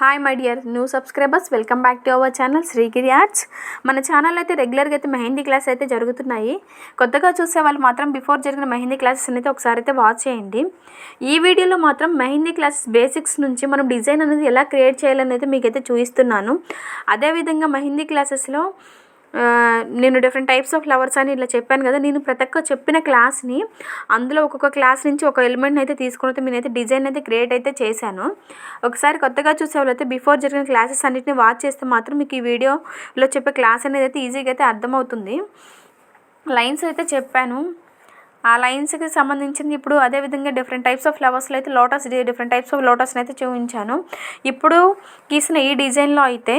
Hi my dear new subscribers welcome back to our channel Srigiri Arts మన channel అయితే రెగ్యులర్గా అయితే mehndi class అయితే జరుగుతున్నాయి. కొత్తగా చూసే వాళ్ళు మాత్రం బిఫోర్ జరిగిన మెహందీ క్లాసెస్ అయితే ఒకసారి అయితే వాచ్ చేయండి. ఈ వీడియోలో మాత్రం మెహందీ క్లాసెస్ బేసిక్స్ నుంచి మనం డిజైన్ అనేది ఎలా క్రియేట్ చేయాలనేది మీకైతే చూపిస్తున్నాను. అదేవిధంగా మెహందీ క్లాసెస్లో నేను డిఫరెంట్ టైప్స్ ఆఫ్ ఫ్లవర్స్ అని ఇట్లా చెప్పాను కదా నేను ప్రతి ఒక్క చెప్పిన క్లాస్ని అందులో ఒక్కొక్క క్లాస్ నుంచి ఒక ఎలిమెంట్ని అయితే తీసుకుని అయితే నేనైతే డిజైన్ అయితే క్రియేట్ అయితే చేశాను. ఒకసారి కొత్తగా చూసే వాళ్ళైతే బిఫోర్ జరిగిన క్లాసెస్ అన్నిటిని వాచ్ చేస్తే మాత్రం మీకు ఈ వీడియోలో చెప్పే క్లాస్ అనేది అయితే ఈజీగా అయితే అర్థమవుతుంది. లైన్స్ అయితే చెప్పాను. ఆ లైన్స్కి సంబంధించింది ఇప్పుడు అదేవిధంగా డిఫరెంట్ టైప్స్ ఆఫ్ ఫ్లవర్స్లో అయితే లోటస్ డిఫరెంట్ టైప్స్ ఆఫ్ లోటస్ని అయితే చూపించాను. ఇప్పుడు గీసిన ఈ డిజైన్లో అయితే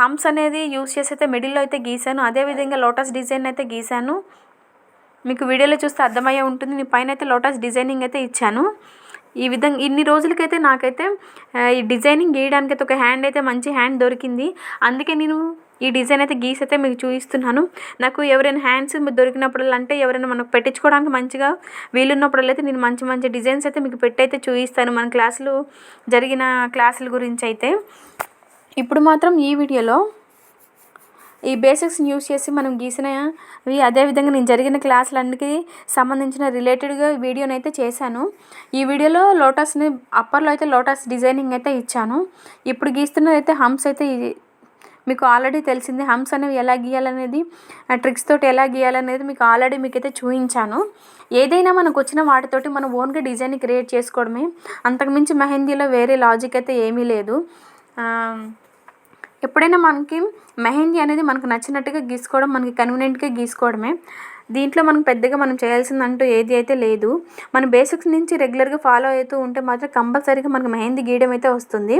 హమ్స్ అనేది యూస్ చేసి అయితే మిడిల్లో అయితే గీసాను. అదేవిధంగా లోటస్ డిజైన్ అయితే గీసాను. మీకు వీడియోలో చూస్తే అర్థమయ్యే ఉంటుంది. నేను పైన అయితే లోటస్ డిజైనింగ్ అయితే ఇచ్చాను. ఈ విధంగా ఇన్ని రోజులకైతే నాకైతే ఈ డిజైనింగ్ గీయడానికి అయితే ఒక హ్యాండ్ అయితే మంచి హ్యాండ్ దొరికింది. అందుకే నేను ఈ డిజైన్ అయితే గీసైతే అయితే మీకు చూపిస్తున్నాను. నాకు ఎవరైనా హ్యాండ్స్ దొరికినప్పుడల్లా అంటే ఎవరైనా మనకు పెట్టించుకోవడానికి మంచిగా వీలున్నప్పుడల్లా అయితే నేను మంచి మంచి డిజైన్స్ అయితే మీకు పెట్టయితే చూపిస్తాను. మన క్లాసులు జరిగిన క్లాసుల గురించి అయితే. ఇప్పుడు మాత్రం ఈ వీడియోలో ఈ బేసిక్స్ని యూస్ చేసి మనం గీసినవి అదేవిధంగా నేను జరిగిన క్లాసులన్నిటికీ సంబంధించిన రిలేటెడ్గా వీడియోని అయితే చేశాను. ఈ వీడియోలో లోటస్ని అప్పర్లో అయితే లోటస్ డిజైనింగ్ అయితే ఇచ్చాను. ఇప్పుడు గీస్తున్నది అయితే హంప్స్ అయితే మీకు ఆల్రెడీ తెలిసింది హంప్స్ అనేవి ఎలా గీయాలనేది ట్రిక్స్ తోటి ఎలా గీయాలనేది మీకు ఆల్రెడీ మీకైతే చూపించాను ఏదైనా మనకు వచ్చిన వాటితోటి మనం ఓన్గా డిజైన్ క్రియేట్ చేసుకోవడమే. అంతకుమించి మెహందీలో వేరే లాజిక్ అయితే ఏమీ లేదు. ఎప్పుడైనా మనకి మెహందీ అనేది మనకు నచ్చినట్టుగా గీసుకోవడం మనకి కన్వీనియంట్గా గీసుకోవడమే. దీంట్లో మనం పెద్దగా మనం చేయాల్సిందంటూ ఏది అయితే లేదు. మన బేసిక్స్ నుంచి రెగ్యులర్గా ఫాలో అవుతూ ఉంటే మాత్రం కంపల్సరీగా మనకు మెహందీ గీయడం అయితే వస్తుంది.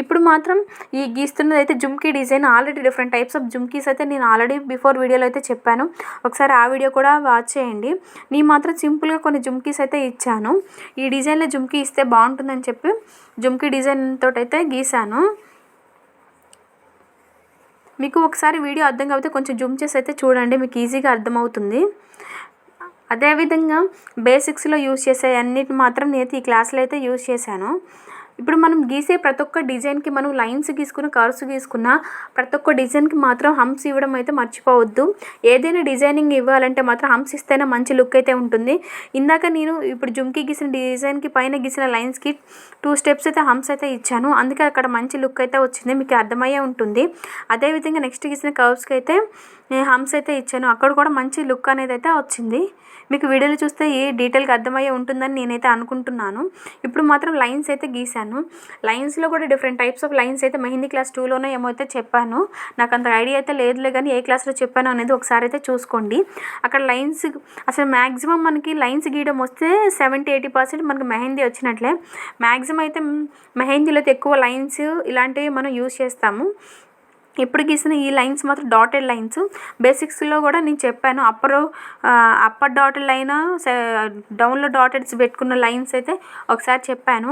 ఇప్పుడు మాత్రం ఈ గీస్తున్నది అయితే jhumki design. Already different types of jhumkis అయితే నేను ఆల్రెడీ బిఫోర్ వీడియోలో అయితే చెప్పాను. ఒకసారి ఆ వీడియో కూడా వాచ్ చేయండి. నేను మాత్రం సింపుల్గా కొన్ని జుమ్కీస్ అయితే ఇచ్చాను. ఈ డిజైన్లో జుమ్కీ ఇస్తే బాగుంటుందని చెప్పి జుమ్కీ డిజైన్ తోటైతే అయితే మీకు ఒకసారి వీడియో అర్థం కాకపోతే కొంచెం జూమ్ చేసి అయితే చూడండి మీకు ఈజీగా అర్థమవుతుంది. అదేవిధంగా బేసిక్స్లో యూస్ చేసే అన్నిటి మాత్రం నేను ఈ క్లాస్లో అయితే యూస్ చేశాను. ఇప్పుడు మనం గీసే ప్రతి ఒక్క డిజైన్కి మనం లైన్స్ గీసుకున్న కర్వ్స్ గీసుకున్న ప్రతి ఒక్క డిజైన్కి మాత్రం హంప్స్ ఇవ్వడం అయితే మర్చిపోవద్దు. ఏదైనా డిజైనింగ్ ఇవ్వాలంటే మాత్రం హంప్స్ ఇస్తేనే మంచి లుక్ అయితే ఉంటుంది. ఇందాక నేను ఇప్పుడు జుమ్కి గీసిన డిజైన్కి పైన గీసిన లైన్స్కి టూ స్టెప్స్ అయితే హంప్స్ అయితే ఇచ్చాను. అందుకే అక్కడ మంచి లుక్ అయితే వచ్చింది. మీకు అర్థమయ్యే ఉంటుంది. అదేవిధంగా నెక్స్ట్ గీసిన కర్వ్స్కి అయితే హంప్స్ అయితే ఇచ్చాను. అక్కడ కూడా మంచి లుక్ అనేది అయితే వచ్చింది. మీకు వీడియోలో చూస్తే ఏ డీటెయిల్గా అర్థమయ్యే ఉంటుందని నేనైతే అనుకుంటున్నాను. ఇప్పుడు మాత్రం లైన్స్ అయితే గీశాను. లైన్స్లో కూడా డిఫరెంట్ టైప్స్ ఆఫ్ లైన్స్ అయితే మెహందీ క్లాస్ టూలోనే ఏమో అయితే చెప్పాను. నాకు అంత ఐడియా అయితే లేదులే కానీ ఏ క్లాస్లో చెప్పాను అనేది ఒకసారి అయితే చూసుకోండి. అక్కడ లైన్స్ అసలు మ్యాక్సిమం మనకి లైన్స్ గీయడం వస్తే సెవెంటీ ఎయిటీ పర్సెంట్ మనకి మెహందీ వచ్చినట్లే. మ్యాక్సిమం అయితే మెహందీలో అయితే ఎక్కువ లైన్స్ ఇలాంటివి మనం యూస్ చేస్తాము. ఇప్పుడు గీసిన ఈ లైన్స్ మాత్రం డాటెడ్ లైన్స్ బేసిక్స్లో కూడా నేను చెప్పాను అప్పర్ అప్పర్ డాటెడ్ లైన్ డౌన్లో డాటెడ్స్ పెట్టుకున్న లైన్స్ అయితే ఒకసారి చెప్పాను.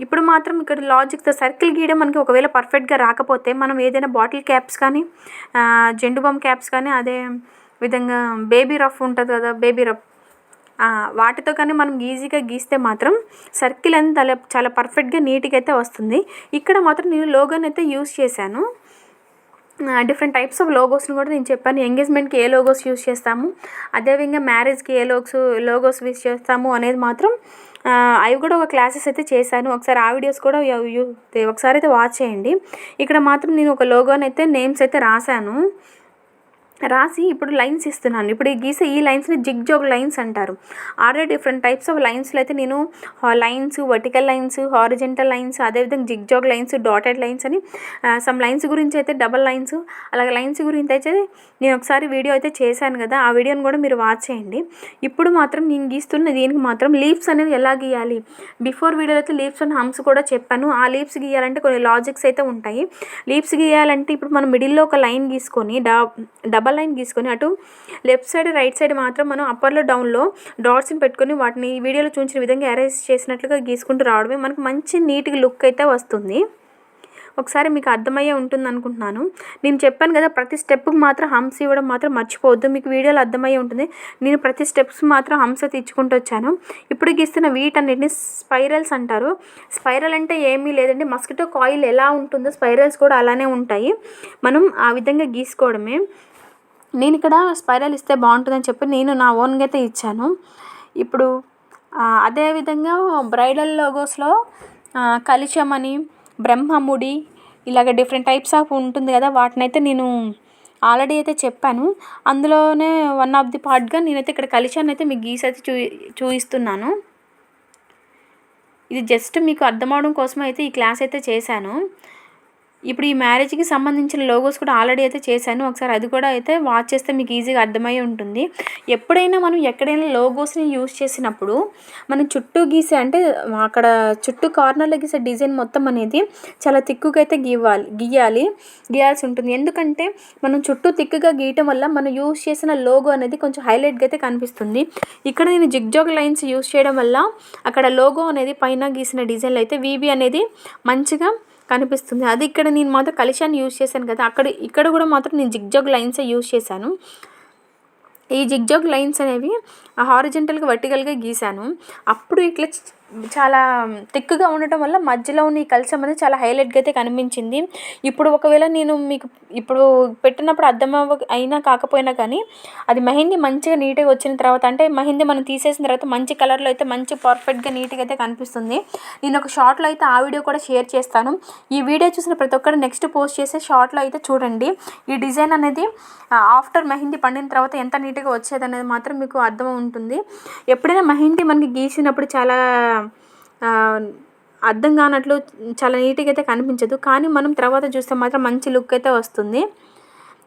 ఇప్పుడు మాత్రం ఇక్కడ లాజిక్తో సర్కిల్ గీయడం మనకి ఒకవేళ పర్ఫెక్ట్గా రాకపోతే మనం ఏదైనా బాటిల్ క్యాప్స్ కానీ ఆ, జెండు బామ్ క్యాప్స్ కానీ అదే విధంగా బేబీ రఫ్ ఉంటుంది కదా బేబీ రఫ్ వాటితో కానీ మనం ఈజీగా గీస్తే మాత్రం సర్కిల్ అనేది చాలా చాలా పర్ఫెక్ట్గా నీట్గా అయితే వస్తుంది. ఇక్కడ మాత్రం నేను లోగన్ అయితే యూస్ చేశాను. డిఫరెంట్ టైప్స్ ఆఫ్ లోగోస్ని కూడా నేను చెప్పాను. ఎంగేజ్మెంట్కి ఏ లోగోస్ యూస్ చేస్తాము? అదేవిధంగా మ్యారేజ్కి ఏ లోగోస్ లోగోస్ యూస్ చేస్తాము అనేది మాత్రం అవి కూడా ఒక క్లాసెస్ అయితే చేశాను. ఒకసారి ఆ వీడియోస్ కూడా ఒకసారి అయితే వాచ్ చేయండి. ఇక్కడ మాత్రం నేను ఒక లోగోని అయితే నేమ్స్ అయితే రాశాను. రాసి ఇప్పుడు లైన్స్ ఇస్తున్నాను. ఇప్పుడు ఈ గీసే ఈ లైన్స్ని జిగ్ జోగ్ లైన్స్ అంటారు. ఆల్రెడీ డిఫరెంట్ టైప్స్ ఆఫ్ లైన్స్లో అయితే నేను lines vertical lines horizontal lines అదేవిధంగా zig zag lines dotted lines అని సమ్ లైన్స్ గురించి అయితే డబల్ లైన్స్ అలాగే లైన్స్ గురించి అయితే నేను ఒకసారి వీడియో అయితే చేశాను కదా ఆ వీడియోని కూడా మీరు వాచ్ చేయండి. ఇప్పుడు మాత్రం నేను గీస్తున్న దీనికి మాత్రం లీవ్స్ అనేవి ఎలా గీయాలి? బిఫోర్ వీడియోలో అయితే లీవ్స్ అండ్ హమ్స్ కూడా చెప్పాను. ఆ లీవ్స్ గీయాలంటే కొన్ని లాజిక్స్ అయితే ఉంటాయి. లీవ్స్ గీయాలంటే ఇప్పుడు మనం మిడిల్లో ఒక లైన్ గీసుకొని డబల్ డబల్ లైన్ గీసుకొని అటు లెఫ్ట్ సైడ్ రైట్ సైడ్ మాత్రం మనం అప్పర్లో డౌన్లో డాట్స్ని పెట్టుకొని వాటిని వీడియోలో చూపించిన విధంగా అరేంజ్ చేసినట్లుగా గీసుకుంటూ రావడమే మనకు మంచి నీట్గా లుక్ అయితే వస్తుంది. ఒకసారి మీకు అర్థమయ్యే ఉంటుంది అనుకుంటున్నాను. నేను చెప్పాను కదా ప్రతి స్టెప్కి మాత్రం హంస ఇవ్వడం మాత్రం మర్చిపోవద్దు. మీకు వీడియోలో అర్థమయ్యే ఉంటుంది. నేను ప్రతి స్టెప్స్ మాత్రం హంస తెచ్చుకుంటూ వచ్చాను. ఇప్పుడు గీస్తున్న వీటన్నిటిని స్పైరల్స్ అంటారు. స్పైరల్ అంటే ఏమీ లేదండి. మస్కిటో కాయిల్ ఎలా ఉంటుందో స్పైరల్స్ కూడా అలానే ఉంటాయి. మనం ఆ విధంగా గీసుకోవడమే. నేను ఇక్కడ స్పైరల్ ఇస్తే బాగుంటుందని చెప్పి నేను నా ఓన్గా అయితే ఇచ్చాను. ఇప్పుడు అదేవిధంగా బ్రైడల్ లోగోస్లో కలిశమని బ్రహ్మముడి ఇలాగ డిఫరెంట్ టైప్స్ ఆఫ్ ఉంటుంది కదా వాటిని అయితే నేను ఆల్రెడీ అయితే చెప్పాను. అందులోనే వన్ ఆఫ్ ది పార్ట్గా నేనైతే ఇక్కడ కలిశాన్ని అయితే మీకు గీస్ అయితే చూ చూపిస్తున్నాను. ఇది జస్ట్ మీకు అర్థం అవడం కోసం అయితే ఈ క్లాస్ అయితే చేశాను. ఇప్పుడు ఈ మ్యారేజ్కి సంబంధించిన లోగోస్ కూడా ఆల్రెడీ అయితే చేశాను. ఒకసారి అది కూడా అయితే వాచ్ చేస్తే మీకు ఈజీగా అర్థమై ఉంటుంది. ఎప్పుడైనా మనం ఎక్కడైనా లోగోస్ని యూస్ చేసినప్పుడు మనం చుట్టూ గీసే అంటే అక్కడ చుట్టూ కార్నర్లో గీసే డిజైన్ మొత్తం అనేది చాలా తిక్కుగా అయితే గీవాలి గీయాలి గీయాల్సి ఉంటుంది. ఎందుకంటే మనం చుట్టూ తిక్కుగా గీయటం వల్ల మనం యూజ్ చేసిన లోగో అనేది కొంచెం హైలైట్గా అయితే కనిపిస్తుంది. ఇక్కడ నేను జిగ్జాగ్ లైన్స్ యూజ్ చేయడం వల్ల అక్కడ లోగో అనేది పైన గీసిన డిజైన్లు అయితే వీబీ అనేది మంచిగా కనిపిస్తుంది. అది ఇక్కడ నేను మాత్రం కలిశాన్ని యూజ్ చేశాను కదా అక్కడ ఇక్కడ కూడా మాత్రం నేను జిగ్జాగ్ లైన్సే యూజ్ చేశాను. ఈ జిగ్జాగ్ లైన్స్ అనేవి హారిజెంటల్గా వర్టికల్గా గీశాను. అప్పుడు ఇట్లా చాలా థిక్గా ఉండటం వల్ల మధ్యలో ఉన్న ఈ కలశం అనేది చాలా హైలైట్గా అయితే కనిపించింది. ఇప్పుడు ఒకవేళ నేను మీకు ఇప్పుడు పెట్టినప్పుడు అర్థం అయినా కాకపోయినా కానీ అది మెహందీ మంచిగా నీట్గా వచ్చిన తర్వాత అంటే మెహందీ మనం తీసేసిన తర్వాత మంచి కలర్లో అయితే మంచి పర్ఫెక్ట్గా నీట్గా అయితే కనిపిస్తుంది. నేను ఒక షార్ట్లో అయితే ఆ వీడియో కూడా షేర్ చేస్తాను. ఈ వీడియో చూసిన ప్రతి ఒక్కరు నెక్స్ట్ పోస్ట్ చేసే షార్ట్లో అయితే చూడండి. ఈ డిజైన్ అనేది ఆఫ్టర్ మెహందీ పండిన తర్వాత ఎంత నీట్గా వచ్చేది అనేది మాత్రం మీకు అర్థం ఉంటుంది. ఎప్పుడైనా మెహందీ మనకి గీసినప్పుడు చాలా అర్థం కానట్లు చాలా నీట్గా అయితే కనిపించదు. కానీ మనం తర్వాత చూస్తే మాత్రం మంచి లుక్ అయితే వస్తుంది.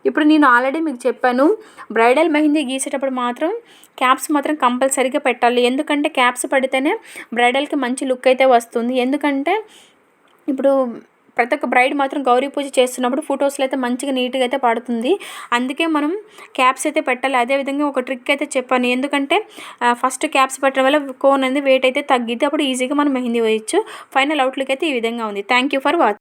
ఇప్పుడు నేను ఆల్రెడీ మీకు చెప్పాను బ్రైడల్ మెహందీ గీసేటప్పుడు మాత్రం క్యాప్స్ మాత్రం కంపల్సరీగా పెట్టాలి. ఎందుకంటే క్యాప్స్ పడితేనే బ్రైడల్కి మంచి లుక్ అయితే వస్తుంది. ఎందుకంటే ఇప్పుడు ప్రతి ఒక్క బ్రైడ్ మాత్రం గౌరీ పూజ చేస్తున్నప్పుడు ఫొటోస్లో అయితే మంచిగా నీట్గా అయితే పడుతుంది. అందుకే మనం క్యాప్స్ అయితే పెట్టాలి. అదేవిధంగా ఒక ట్రిక్ అయితే చెప్పాను. ఎందుకంటే ఫస్ట్ క్యాప్స్ పెట్టడం వల్ల కోన్ అనేది వెయిట్ అయితే తగ్గిద్ది. అప్పుడు ఈజీగా మనం మెహందీ వేయచ్చు. ఫైనల్ అవుట్లుక్ అయితే ఈ విధంగా ఉంది. Thank you for watching